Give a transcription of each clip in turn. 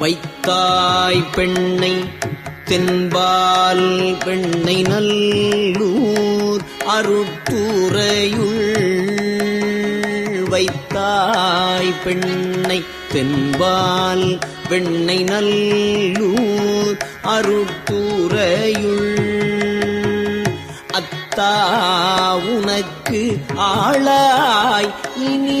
வைத்தாய் பெண்ணை தென்பால் பெண்ணை நல்லூர் அருட்டுறையுள் வைத்தாய் பெண்ணை தென்பால் பெண்ணை நல்லூர் அருட்டுறையுள் அத்தா உனக்கு ஆளாய் இனி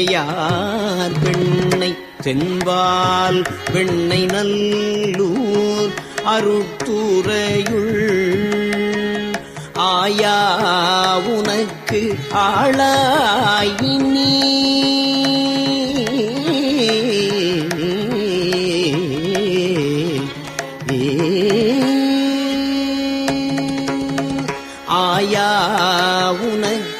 வேயார் பெண்ணை தென்பால் பெண்ணை நல்லூர் அருட்டுறையுள் ஆயா உனக்கு ஆளாயினி. ஆயா உனக்கு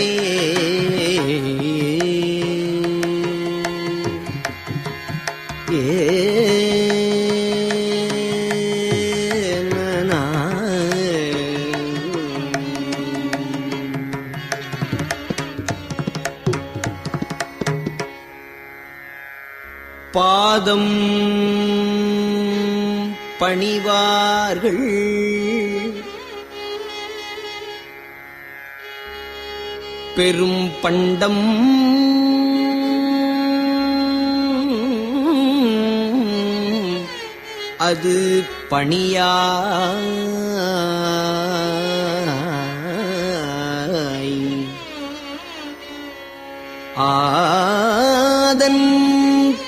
பாதம் பணிவார்கள். பெரும் பண்டம் அது பணியா ஆதன்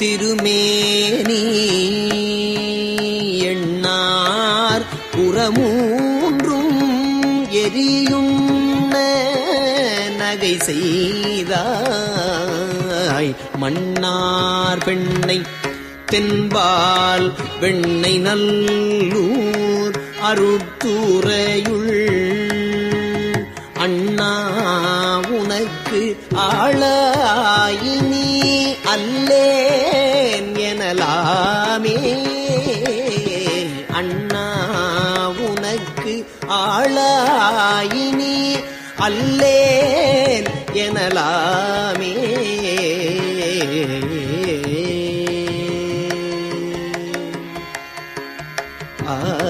திருமேனி எண்ணார் புறமூன்றும் எரியும் நகை செய்தாய் மன்னார் பெண்ணை தென்பால் வெண்ணை நல்லூர் அருட்டுறையுள் அண்ணா உனக்கு ஆளாயி அண்ணலாமே அண்ணா உனக்கு ஆளாயினி அல்லேன் எனலாமே. ஆ.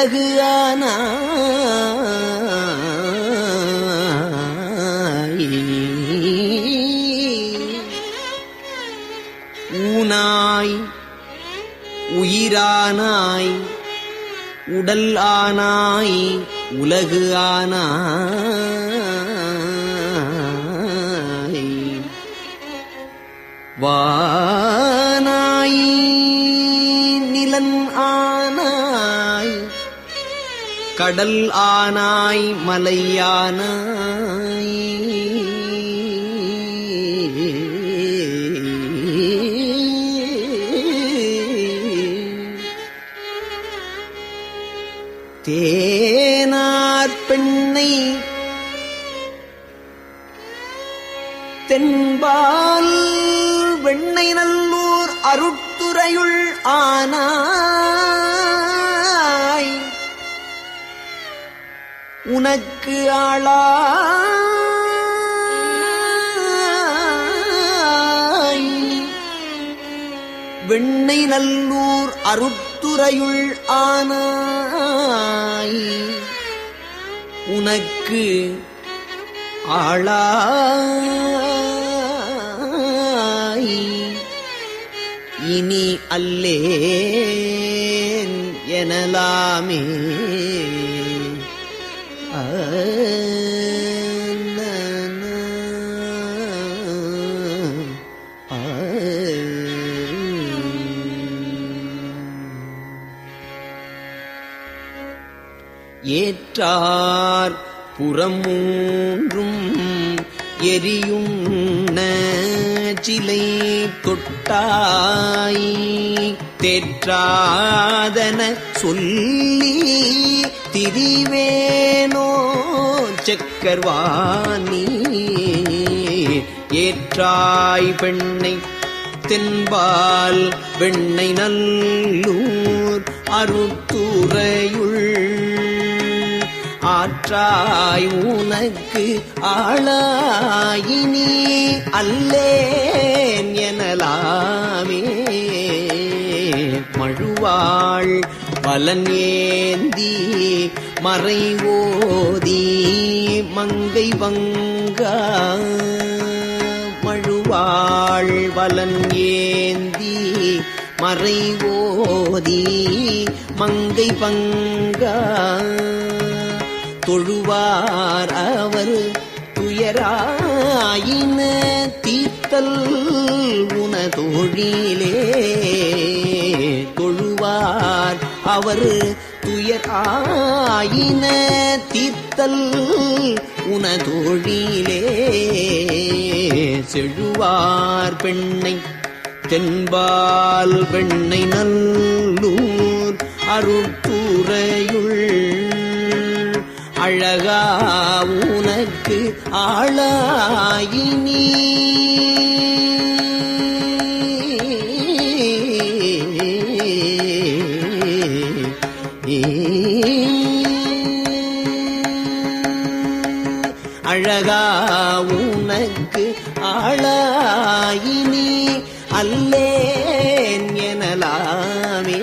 உலகு ஆனாய் ஊனாய் உயிரானாய் உடல் ஆனாய் உலகு ஆனாய். வானாய் நிலன் ஆனாய் கடல் ஆனாய் மலையானாய் தேனார் பெண்ணை தென்பால் வெண்ணை நல்லூர் அருட்துறையுள் ஆனாய் உனக்கு ஆளா வெண்ணை நல்லூர் அருத்துறையுள் ஆனாய். உனக்கு ஆளாய். இனி அல்லேன் எனலாமே. ஏற்றார் புறமூன்றும் எரியும் சிலை தொட்டாய் தேற்றாதன சொல்லி திரிவே செக்கர்வாணி. ஏற்றாய் பெண்ணை தென்பால் வெண்ணை நல்லூர் அருத்துறையுள் ஆற்றாய் உனக்கு ஆளாயினி அல்லேன் எனலாமே. மழுவாள் பலன் ஏந்தி மறை ஓதி மங்கை வங்கா மழுவாள் பலன் ஏந்தி மறை ஓதி மங்கை பங்கா தொழுவார் அவர் துயராயின தீர்த்தல் உனதொழிலே தொழுவார் அவர் துயர் ஆயின தீர்த்தல் உனதொழிலே செழுவார் பெண்ணை தென்பால் பெண்ணை நல்லூர் அருட்டுறையுள் அழகா உனக்கு ஆளாயினி அழகா உனக்கு ஆளாயினி அல்லேன் எனலாமே.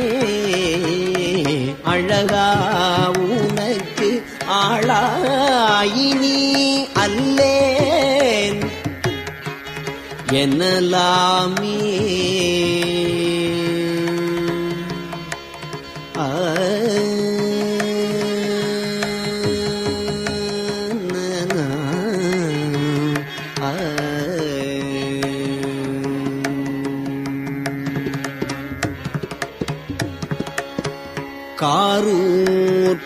அழகா உனக்கு ஆளாயினி அல்லேன் எனலாமே.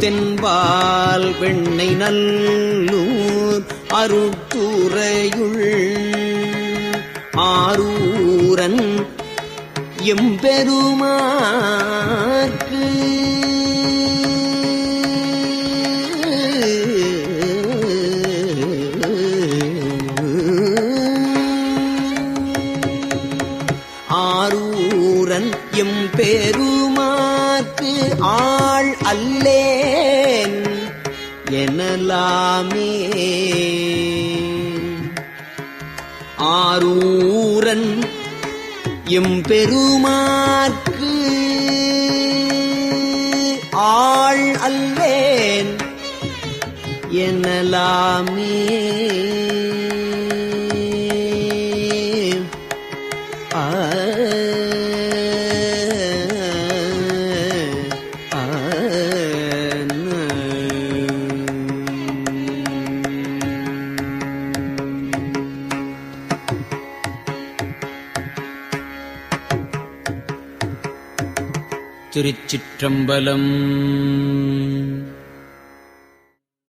தென்பால் வெண்ணை நல்லூர் அருட்டுறையுள் ஆரூரன் எம்பெருமாற்கு எம்பெருமாற்கு ஆள் அல்லேன். எனலாமே திருச்சிற்றம்பலம்.